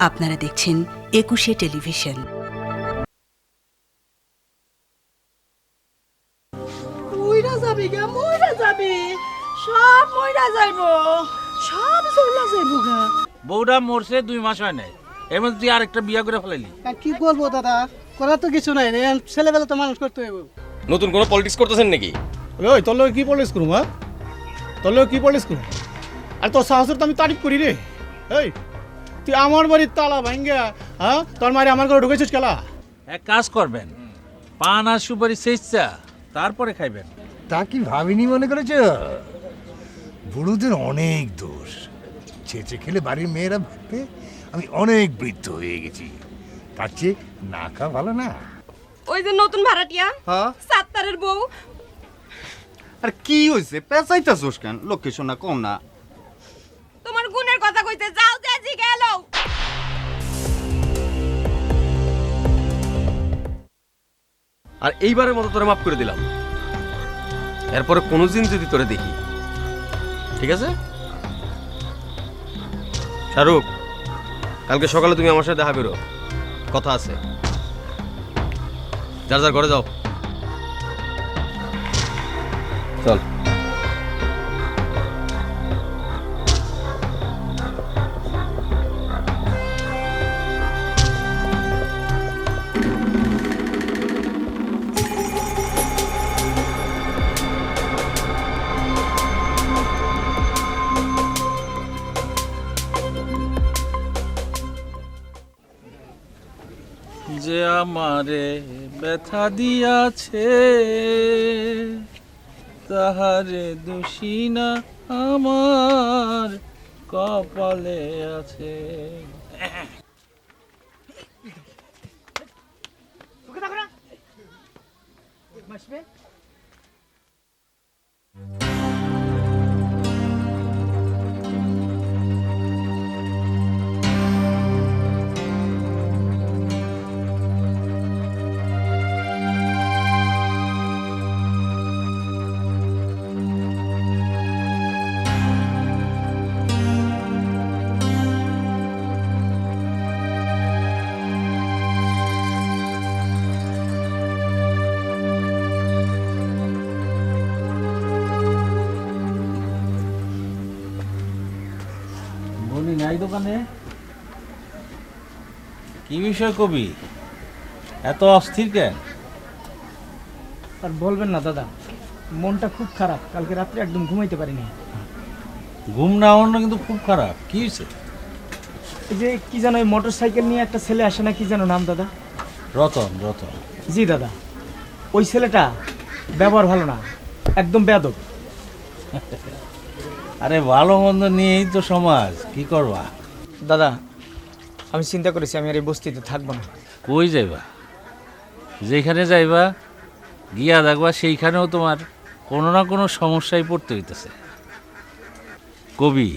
আপনারা দেখছেন একুশে টেলিভিশন। মইরা যাবি গা মইরা যাবি। সব মইরা যাইব সব চইলা যাইব গা। বউটা মরছে দুই মাস হয় নাই। মধ্যে তুই আরেকটা বিয়া করে ফেলাইলি। কি করব দাদা? করার তো কিছু নাই রে ছেলেবেলা তো মানুষ করতে হবে নতুন কোনো পলিটিক্স করতেছেন নাকি? ওই তোর লোক কি পলিস করুম হ্যাঁ তোর লোক কি পলিস করুম? আর তোর সাহসের তো আমি তারিফ করি রে। এই তুই আমার বাড়ির তালা ভাঙ্গা হ্যাঁ? তোর মারি আমার ঘরে ঢুকেছিস খেলা এক কাজ করবেন পান আর সুপারি শেষচা তারপরে খাইবেন। তা কি ভাবিনি মনে করেছ? বুড়োদের অনেক দোষ। ছেঁচে খেলে বাড়ির মেয়েরা ভাববে আমি অনেক বৃদ্ধ হয়ে গেছি। তার চেয়ে না খা ভালো না। ওই যে নতুন ভাড়াটিয়া হ্যাঁ? সাত্তারের বউ। আর কি হইছে? পেঁচাইতাছোস কেন? লক্ষ্মী সোনা কম না। তোমার গুণের কথা কইতে যাও যে গেল। আর এইবারের মতো তোরে মাফ করে দিলাম। এরপরে কোনোদিন যদি তোরে দেখি। ঠিক আছে? শাহরুখ, কালকে সকালে তুমি আমার সাথে দেখা বেরো কথা আছে। যার যার ঘরে যাও। চল। যে আমারে ব্যথা দিয়াছে তাহারে দোষী না আমার কপালে আছে। বলি নাই কি বিষয় কবি? এত অস্থির কেন? আর বলবেন না দাদা। মনটা খুব খারাপ। কালকে রাত্রে একদম ঘুমাইতে পারিনি। ঘুম না অন্য কিন্তু খুব খারাপ। কি হয়েছে? এই যে কি জানো ওই মোটর সাইকেল নিয়ে একটা ছেলে আসে না কি জানো নাম দাদা? রতন রতন। জি দাদা। ওই ছেলেটা ব্যবহার ভালো না একদম বেয়াদব। আরে ভালো মন্দ নিয়েই তো সমাজ। কি করবা? দাদা আমি চিন্তা করেছি আমি আর এই বস্তিতে থাকব না। কই যাইবা? যেখানে যাইবা গিয়া দেখবা সেইখানেও তোমার কোনো না কোনো সমস্যায় পড়তে হইতেছে। কবি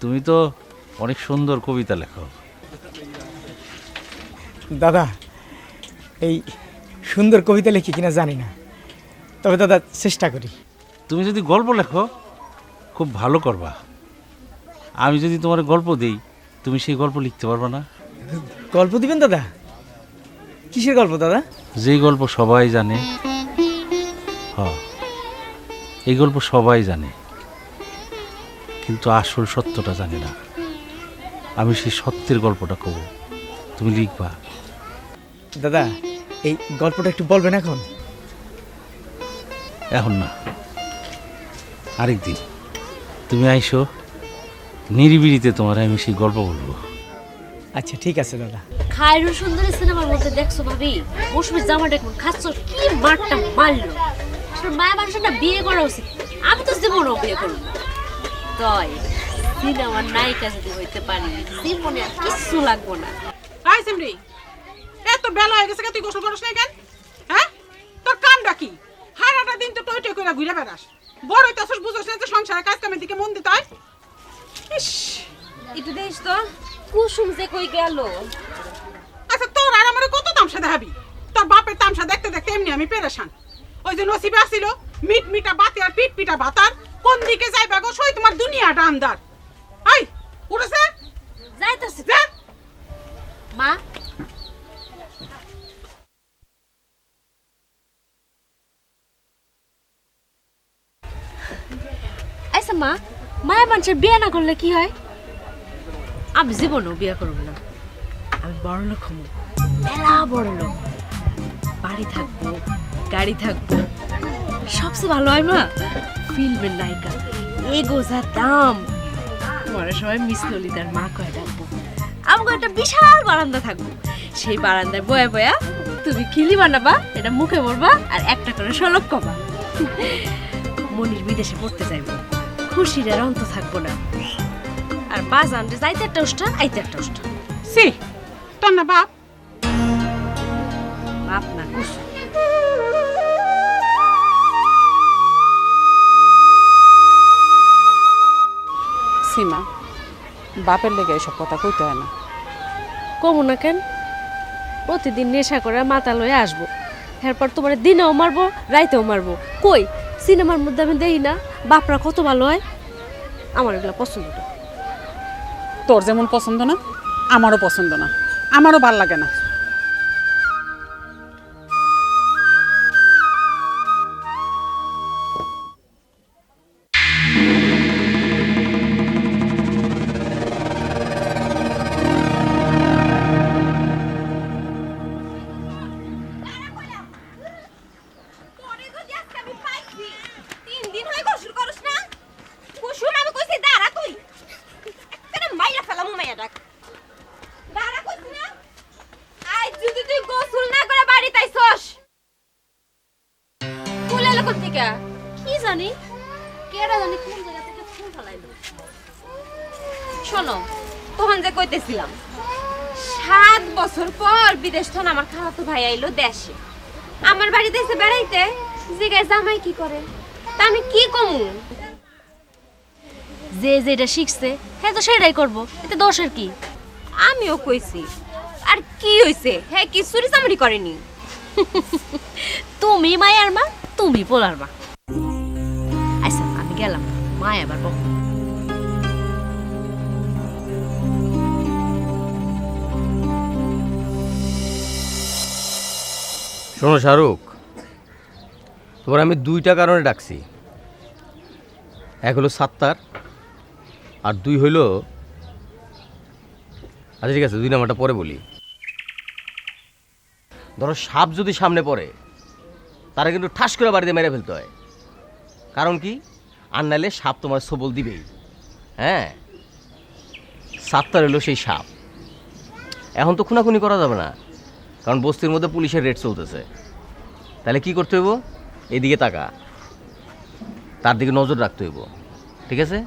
তুমি তো অনেক সুন্দর কবিতা লেখো। দাদা এই সুন্দর কবিতা লিখি কিনা জানি না। তবে দাদা চেষ্টা করি। তুমি যদি গল্প লেখো খুব ভালো করবা। আমি যদি তোমার গল্প দিই তুমি সেই গল্প লিখতে পারবে না। গল্প দিবেন দাদা? কিসের গল্প দাদা? যেই গল্প সবাই জানে হ এই গল্প সবাই জানে কিন্তু আসল সত্যটা জানে না। আমি সেই সত্যের গল্পটা কব তুমি লিখবা। দাদা এই গল্পটা একটু বলবেন এখন? এখন না আরেকদিন। তুমি আইসো। নিরিবিলিতে তোমার আমি সেই গল্প বলব। আচ্ছা ঠিক আছে দাদা। খায়রুল সুন্দরী সিনেমার মধ্যে দেখছ ভাবি? মৌসুমীর জামাটা এখন খাচ্ছ কি মারটা মারলো? আসলে মায়া মানুষটা বিয়ে করা উচিত আমি তো জীবনও বিয়ে করব না। তাই সিনেমার নায়িকা যদি হইতে পারি জীবনে আর কিচ্ছু লাগবো না। হাই সিমরি এত বেলা হয়ে গেছে তুই গোসল করিস না কেন? হ্যাঁ? তোর কামটা কি? হারাটা দিন তো টই টই করে ঘুরে বেড়াস। বড় তো বুঝোস না যে সংসারের কাজ কামের দিকে মন দিতে হয়। ইস একটু দেখিস তো। কুসুম যে কই গেল। আচ্ছা তোর আর আমার কত তামসা দেখাবি? তোর বাপের তামসা দেখতে দেখতে এমনি আমি পেরেশান। ওই যে নসিবে আসিল মিট মিটা বাতি আর পিট পিটা ভাতার কোন দিকে যাই গো সই তোমার দুনিয়াটা আন্দার আই উঠেছে? যাইতেছে। মা। আচ্ছা মা। যা মানুষের বিয়ে না করলে কি হয়? আমি জীবনেও বিয়ে করব না। আমি বড় লোক হব। মেলা বড় লোক। বাড়ি থাকব, গাড়ি থাকব। সবচেয়ে ভালো হয় মা ফিল্মের নায়িকা। এগো যা দাম। মনে সময় মিস ললিতার মা কয়ে ডাকবো। আমাকে একটা বিশাল বারান্দা থাকব। সেই বারান্দায় বয়া বয়া তুমি খিলি বানাবা, এটা মুখে বলবা, আর একটা করে সলক কবা। মনির বিদেশে পড়তে যাইব। খুশির আর অন্ত থাকব না। আর বাজান যে যাইতে একটা উষ্ঠা আইতে একটা উষ্ঠা সি তোর না বাপ? বাপ না কুসু সীমা বাপের লেগে এসব কথা কইতে হয় না। কমু না কেন? প্রতিদিন নেশা করে মাথা লয়ে আসব। এরপর তোমার দিনেও মারবো রাইতেও মারবো। কই সিনেমার মধ্যে আমি দেখি না। বাপরা কত ভালো হয়? আমার এগুলো পছন্দ। তোর যেমন পছন্দ না, আমারও পছন্দ না, আমারও ভালো লাগে না। যে সাত বছর পর বিদেশ আমার খালাতো ভাই আইলো দেশে। আমার বাড়িতে এসে বেড়াইতে জামাই কি করে? তা আমি কি কমু? যে যেটা শিখছে হ্যাঁ তো সেটাই করব। এতে দোষের কি? আমিও কইছি, আর কি হইছে? হ্যাঁ কি চুরি চামড়ি করেনি। তুমি মায়ার মা তুমি পোলার মা। আচ্ছা আমি গেলাম। মা এবার বক। শোনো শাহরুখ, তোমার আমি দুইটা কারণে ডাকছি। এক হলো সাত্তার আর দুই হইল আচ্ছা ঠিক আছে, দুই নাম্বারটা পরে বলি। ধরো সাপ যদি সামনে পড়ে তারা কিন্তু ঠাস করে বাড়িতে মেরে ফেলতে হয়। কারণ কি? আর নাইলে সাপ তোমার সবল দিবেই। হ্যাঁ? সাত্তার হলো সেই সাপ। এখন তো খুনাখুনি করা যাবে না। কারণ বস্তির মধ্যে পুলিশের রেড চলতেছে। তাহলে কি করতে হইব? এদিকে তাকা। তার দিকে নজর রাখতে হইব। ঠিক আছে?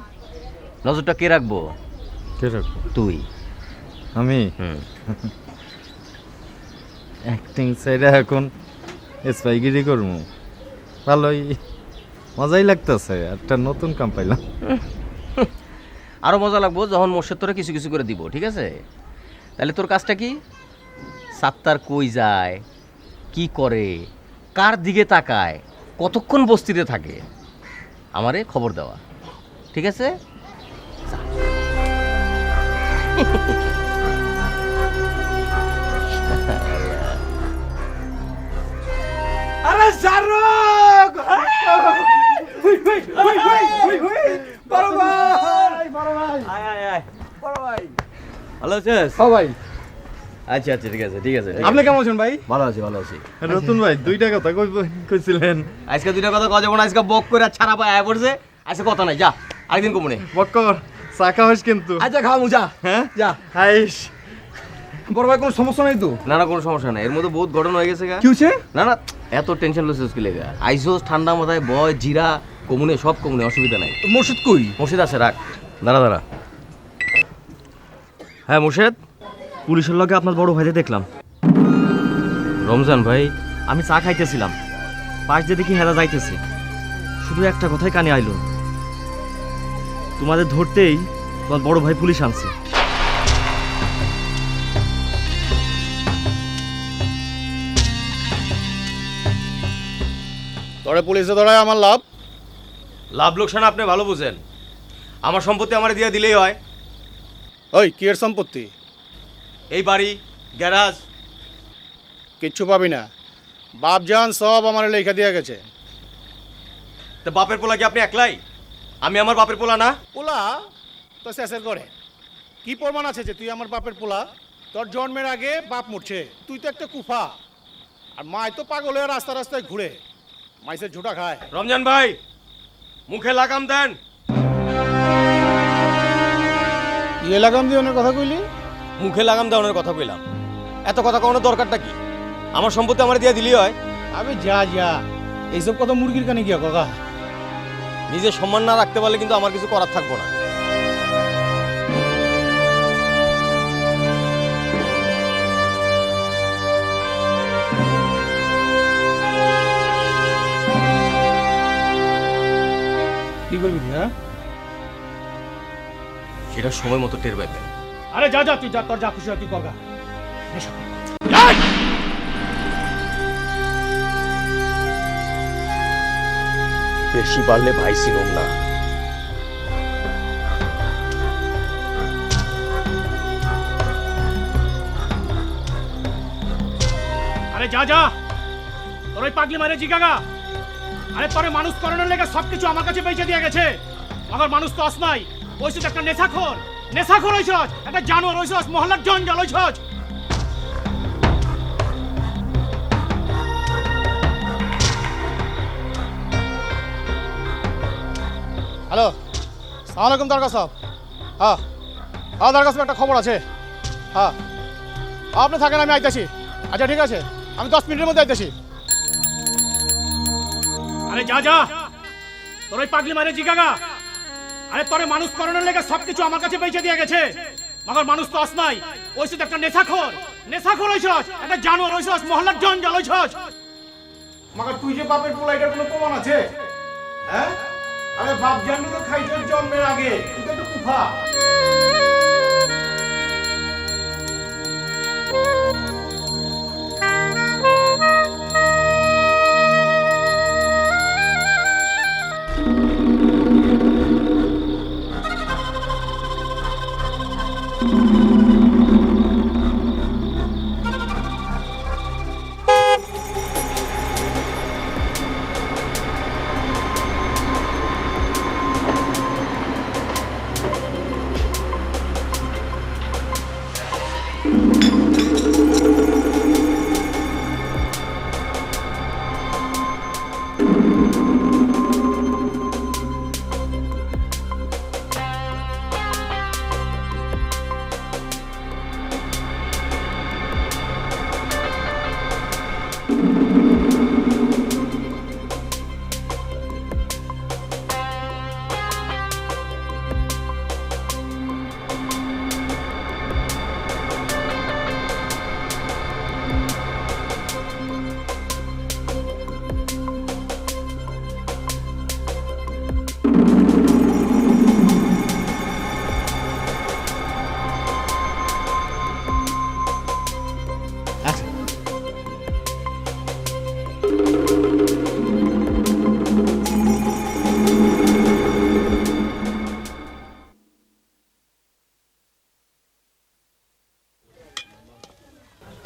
নজরটা কে রাখব? কে রাখব? তুই। আমি? হুম। অ্যাক্টিং সাইডে এখন স্পাইগিরি করব ভালোই, মজাই লাগতেছে, একটা নতুন কাম পাইলাম। আরও মজা লাগবো যখন মোর্শেদ তোরা কিছু কিছু করে দিব, ঠিক আছে? তাহলে তোর কাজটা কি? সাত্তার কই যায়? কি করে? কার দিকে তাকায়? কতক্ষণ বস্তিতে থাকে? আমারে খবর দেওয়া, ঠিক আছে? হুই হুই হুই হুই হুই হুই বড় ভাই বড় ভাই আয় আয় আয়। বড় ভাই ভালো আছিস ভাই আচ্ছা আচ্ছা ঠিক আছে ঠিক আছে আপনি কেমন আছেন ভাই ভালো আছি। ভালো আছি নতুন ভাই দুইটা কথা কইছিলেন? আজকে দুইটা কথা কথা যাব না আজকে বক করে ছাড়া পায় আয় পড়ছে। আজকে কথা নাই যা আরেকদিন কমনে বক্কর চাকা হইস কিন্তু। আচ্ছা খাওয়া মুজা হ্যাঁ? যা। হাইস বড় ভাই কোনো সমস্যা নাই তো? না না কোনো সমস্যা নাই। এর মধ্যে বহুত ঘটনা হয়ে গেছে গা। কি না না এত টেনশন লসেস কি লেগা। আইসোস ঠান্ডা মাথায় বয় জিরা কমুনে সব কমুনে অসুবিধা নাই। মসজিদ কই? মুর্শিদ আছে রাখ। দাঁড়া দাঁড়া। হ্যাঁ মুর্শেদ পুলিশের লগে আপনার বড় ভাইতে দেখলাম। রমজান ভাই আমি চা খাইতেছিলাম। পাশ দিয়ে দেখি হেলা যাইতেছে। শুধু একটা কথাই কানে আইলো। তোমাদের ধরতেই তোমার বড় ভাই পুলিশ আনছে। তোরে পুলিশে ধরায় আমার লাভ। লাভ লোকসান আপনি ভালো বুঝেন। আমার সম্পত্তি আমার দিয়ে দিলেই হয়। ওই কি এর সম্পত্তি? এই বাড়ি গ্যারাজ। কিচ্ছু পাবি না। বাপ জান সব আমার লেখা দিয়ে গেছে। তা বাপের পোলা কি আপনি একলাই? আমি আমার বাপের পোলা না? পোলা? তো শেষের করে কি প্রমাণ আছে যে তুই আমার বাপের পোলা? তোর জন্মের আগে বাপ মরছে। তুই তো একটা কুফা। আর মায় তো পাগল হয়ে রাস্তা রাস্তায় ঘুরে। মাইসের ঝুটা খায়। রমজান ভাই মুখে লাগাম দেন। ইয়ে লাগাম দিয়ে ওনার কথা কইলি? মুখে লাগাম দেওয়ানোর কথা কইলাম। এত কথা কখনো দরকারটা কি? আমার সম্পত্তি আমার দিয়ে দিলি হয়। আমি যা যা। এইসব কথা মুরগির কানে গিয়া কাকা নিজের সম্মান না রাখতে পারলে কিন্তু আমার কিছু করার থাকব না। কি করবি তুই, হ্যাঁ? সেটা সময় মতো টের পাইবেন আরে যা যা তুই যা তোর যা খুশি হয় তুই করগা বেশি বাড়লে ভাই চিনুম না। আরে যা যা। তোর ওই পাগলি মারে জিগাগা। আরে তোরে মানুষ করানোর লেগে সবকিছু আমার কাছে বেঁচে দিয়ে গেছে। আমার মানুষ তো আসনাই ওই শুধু একটা নেশাখোর। নেশাখোর হইছস একটা জানোয়ার ওই হইছস মহল্লার জঞ্জাল হইছস হ্যালো, সালাম আলাইকুম দরগা সাহেব। হ্যাঁ হ্যাঁ দরগা সাহেব, একটা খবর আছে। হ্যাঁ। আপনি থাকেন, আমি আইতেছি। আচ্ছা ঠিক আছে। আমি দশ মিনিটের মধ্যে আইতেছি। আরে যা যা। তোর ওই পাগলি মারে জিগাগা আরে তোরে মানুষ করানোর লেগে সবকিছু আমার কাছে বেঁচে দিয়ে গেছে। মগর মানুষ তো আস নাই ওই শুধু একটা নেশাখোর। নেশাখোর হইছস একটা জানোয়ার ওই হইছস মহল্লার জঞ্জাল ওই হইছস মগর তুই যে বাপের পোলা এটার কোনো প্রমাণ আছে? হ্যাঁ? আরে বাপ জানলে তো খাইছস জন্মের আগে। তুই তো কুফা।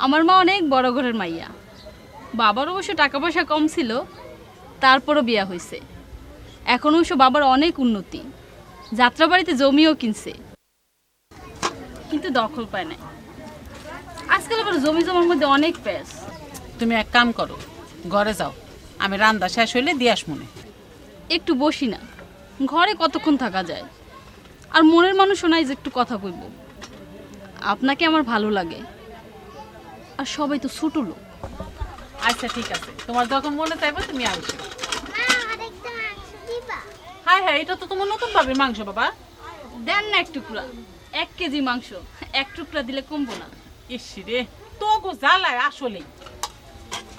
আমার মা অনেক বড় ঘরের মাইয়া। বাবার অবশ্য টাকা পয়সা কম ছিল তারপরও বিয়া হয়েছে এখন অবশ্য বাবার অনেক উন্নতি। যাত্রাবাড়িতে জমিও কিনছে। কিন্তু দখল পায় নাই। আজকাল আবার জমি জমার মধ্যে অনেক প্যাস তুমি এক কাম করো ঘরে যাও। আমি রান্না শেষ হইলে দিয়ে আসমনে একটু বসি না। ঘরে কতক্ষণ থাকা যায়? আর মনের মানুষও নাই যে একটু কথা কইব। আপনাকে আমার ভালো লাগে। আর সবাই তো ছোট লোক। আচ্ছা ঠিক আছে। তোমার যখন মনে চাইবে তুমি আসবে। হ্যাঁ হ্যাঁ এটা তো তোমার নতুন পাবে মাংস বাবা। দেন না এক টুকরা। এক কেজি মাংস। এক টুকরা দিলে কমবো না। ইসি রে তো গো জ্বালায় আসলেই।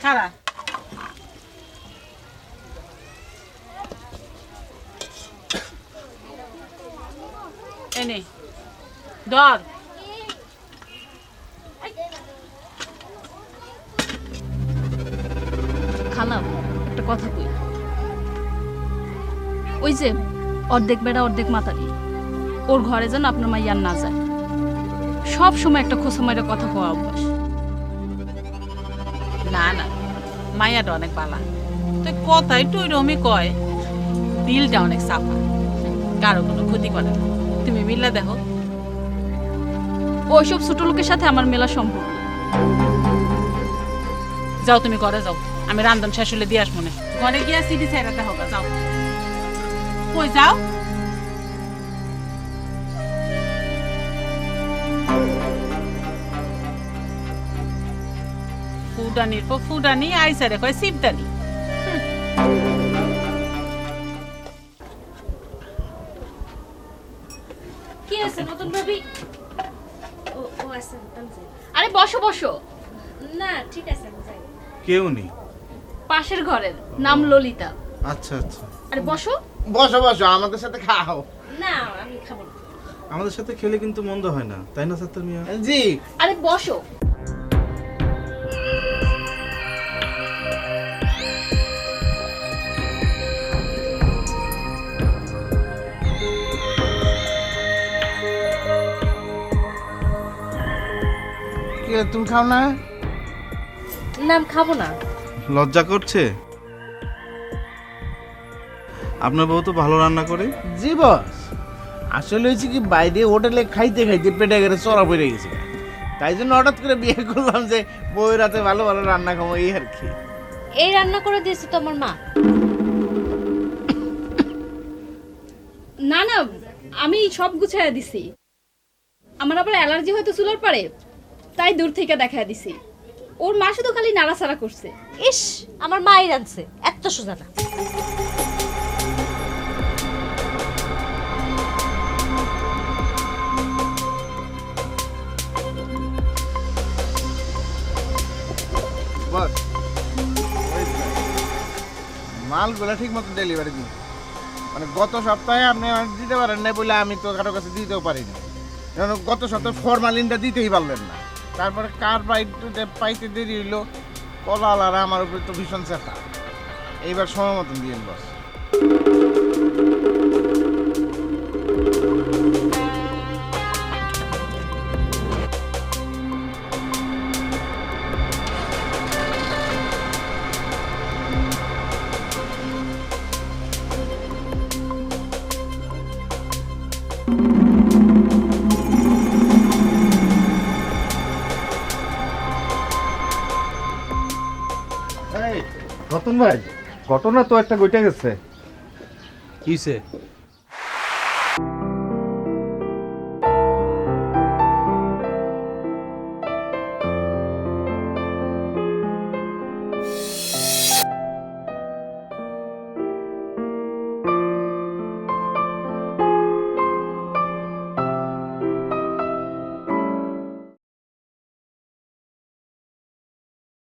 খারা এনে ধর। কথা কই? ওই যে অর্ধেক বেড়া অর্ধেক মাতারি। ওর ঘরে যেন আপনার মাইয়ার না যায়। সব সময় একটা খোসা মাইরা কথা কওয়া অভ্যাস। না না মায়াটা অনেক বালা। তুই কথাই তুই রমি কয় দিলটা অনেক সাফা কারও কোনো ক্ষতি করে না। তুমি মিল্লা দেখো। ওইসব ছোট লোকের সাথে আমার মেলা না। যাও তুমি ঘরে যাও। আমি রান্ধন শেষ হলে দিয়ে আসব না। ঘরে গিয়ে সিডি ছাইরাতে হবে যাও। কই যাও? ফুডানির পর ফুডানি আইসারে কয় সিপদানি কি আছে নতুন ভাবি? ও ও। আরে বসো বসো। না ঠিক আছে কেউ নেই। পাশের ঘরের নাম ললিতা। আচ্ছা আচ্ছা। আরে বসো। বসো বসো আমাদের সাথে খাও। না আমি খাব না। আমাদের সাথে খেলে কিন্তু মন্দ হয় না তাই না সাত্তার মিয়া? জি। আরে বসো। তুমি খাও না? না আমি খাব না। লজ্জা করছে? আপনার বউ তো ভালো রান্না করে। জি বস। আসলে হয়েছে কি বাইরে হোটেলে খাইতে খাইতে পেটে গেলে চড়া পড়ে গেছে। তাই জন্য হঠাৎ করে বিয়ে করলাম যে বউয়ের রাতে ভালো ভালো রান্না খাব এই আর কি। এই রান্না করে দিয়েছে তো আমার মা। না না আমি সব গুছাইয়া দিছি। আমার আবার অ্যালার্জি হয়তো চুলার পারে তাই দূর থেকে দেখা দিছি। ওর মা শুধু খালি নাড়াচাড়া করছে। ইস, আমার মাই রাঁধছে এত সোজা না। মালগুলো ঠিক মতো ডেলিভারি দিন মানে গত সপ্তাহে আপনি দিতে পারেন না বলে আমি তো কারও কাছে দিতেও পারিনি। কারণ গত সপ্তাহে ফরমালিনটা দিতেই পারলেন না। তারপরে কার বাইকটা পাইতে দেরি হইল, কলাল আর আমার উপরে তো ভীষণ চেতা এইবার সময় মতন দিয়েন বস রতন ভাই ঘটনা তো একটা গইটা গেছে। কিসে?